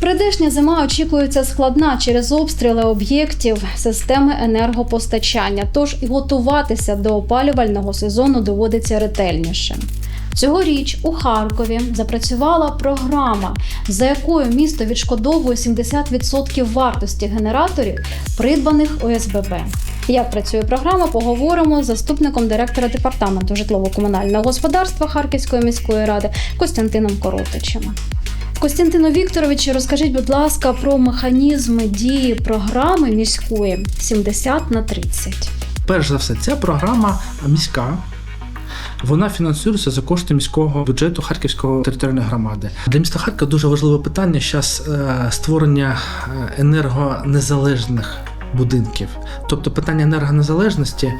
Прийдешня зима очікується складна через обстріли об'єктів системи енергопостачання. Тож і готуватися до опалювального сезону доводиться ретельніше. Цьогоріч у Харкові запрацювала програма, за якою місто відшкодовує 70% вартості генераторів, придбаних ОСББ. Як працює програма, поговоримо з заступником директора департаменту житлово-комунального господарства Харківської міської ради Костянтином Коротичем. Костянтино Вікторовичу, розкажіть, будь ласка, про механізми дії програми міської 70 на 30. Перш за все, ця програма міська. Вона фінансується за кошти міського бюджету Харківської територіальної громади. Для міста Харкова дуже важливе питання зараз створення е, енергонезалежних будинків. Тобто питання енергонезалежності,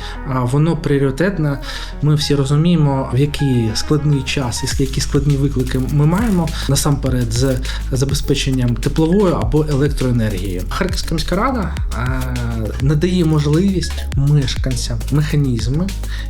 воно пріоритетне. Ми всі розуміємо, в який складний час і які складні виклики ми маємо насамперед з забезпеченням тепловою або електроенергією. Харківська міська рада надає можливість мешканцям механізми,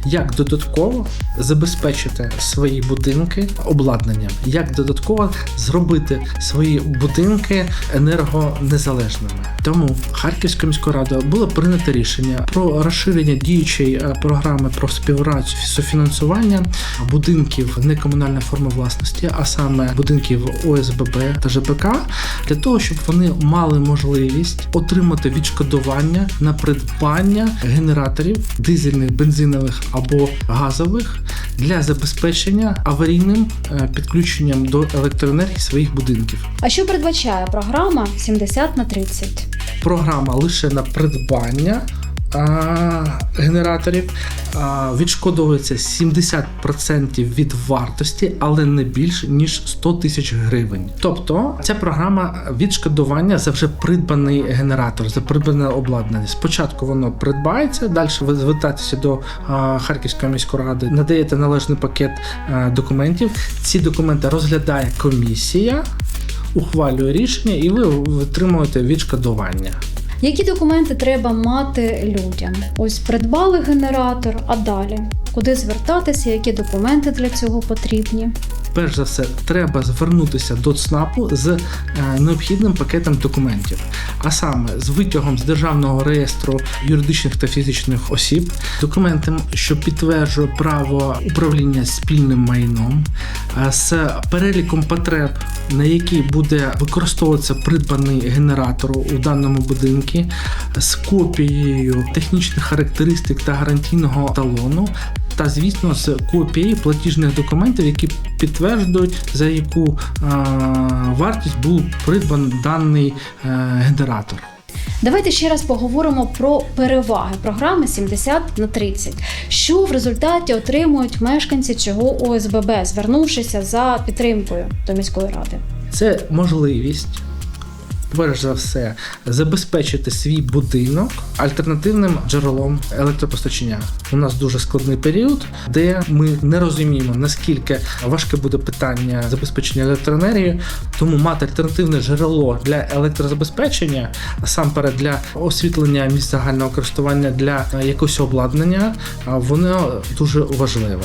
як додатково забезпечити свої будинки обладнанням, як додатково зробити свої будинки енергонезалежними. Тому Харківською міською радою було прийнято рішення про розширення діючої е, програми про співпрацю софінансування будинків некомунальної форми власності, а саме будинків ОСББ та ЖБК, для того, щоб вони мали можливість отримати відшкодування на придбання генераторів дизельних, бензинових або газових для забезпечення аварійним е, підключенням до електроенергії своїх будинків. А що передбачає програма 70 на 30? Програма лише на придбання а, генераторів а, відшкодовується 70% від вартості, але не більше ніж 100 тисяч гривень. Тобто ця програма відшкодування за вже придбаний генератор, за придбане обладнання. Спочатку воно придбається, далі ви звертаєтеся до а, Харківської міської ради, надаєте належний пакет а, документів. Ці документи розглядає комісія. Ухвалює рішення, і ви отримуєте відшкодування. Які документи треба мати людям? Ось придбали генератор, а далі куди звертатися, які документи для цього потрібні? Перш за все, треба звернутися до ЦНАПу з е, необхідним пакетом документів, а саме з витягом з державного реєстру юридичних та фізичних осіб, документом, що підтверджує право управління спільним майном, е, з переліком потреб, на які буде використовуватися придбаний генератор у даному будинку, з копією технічних характеристик та гарантійного талону. Та звісно, з копією платіжних документів, які підтверджують, за яку е, вартість був придбаний даний е, генератор. Давайте ще раз поговоримо про переваги програми 70 на 30. Що в результаті отримують мешканці цього ОСББ, звернувшися за підтримкою до міської ради? Це можливість. Перш за все, забезпечити свій будинок альтернативним джерелом електропостачання. У нас дуже складний період, де ми не розуміємо наскільки важке буде питання забезпечення електроенергією, тому мати альтернативне джерело для електрозабезпечення, сам для освітлення місць загального користування для якогось обладнання, воно дуже важливе.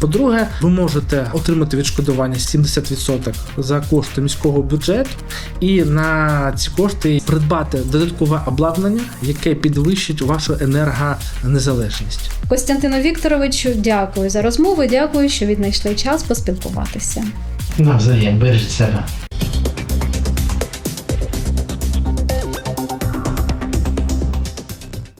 По-друге, ви можете отримати відшкодування 70% за кошти міського бюджету і на ці кошти придбати додаткове обладнання, яке підвищить вашу енергонезалежність. Костянтину Вікторовичу, дякую за розмову. Дякую, що віднайшли час поспілкуватися. Навзаєм, бережіть себе.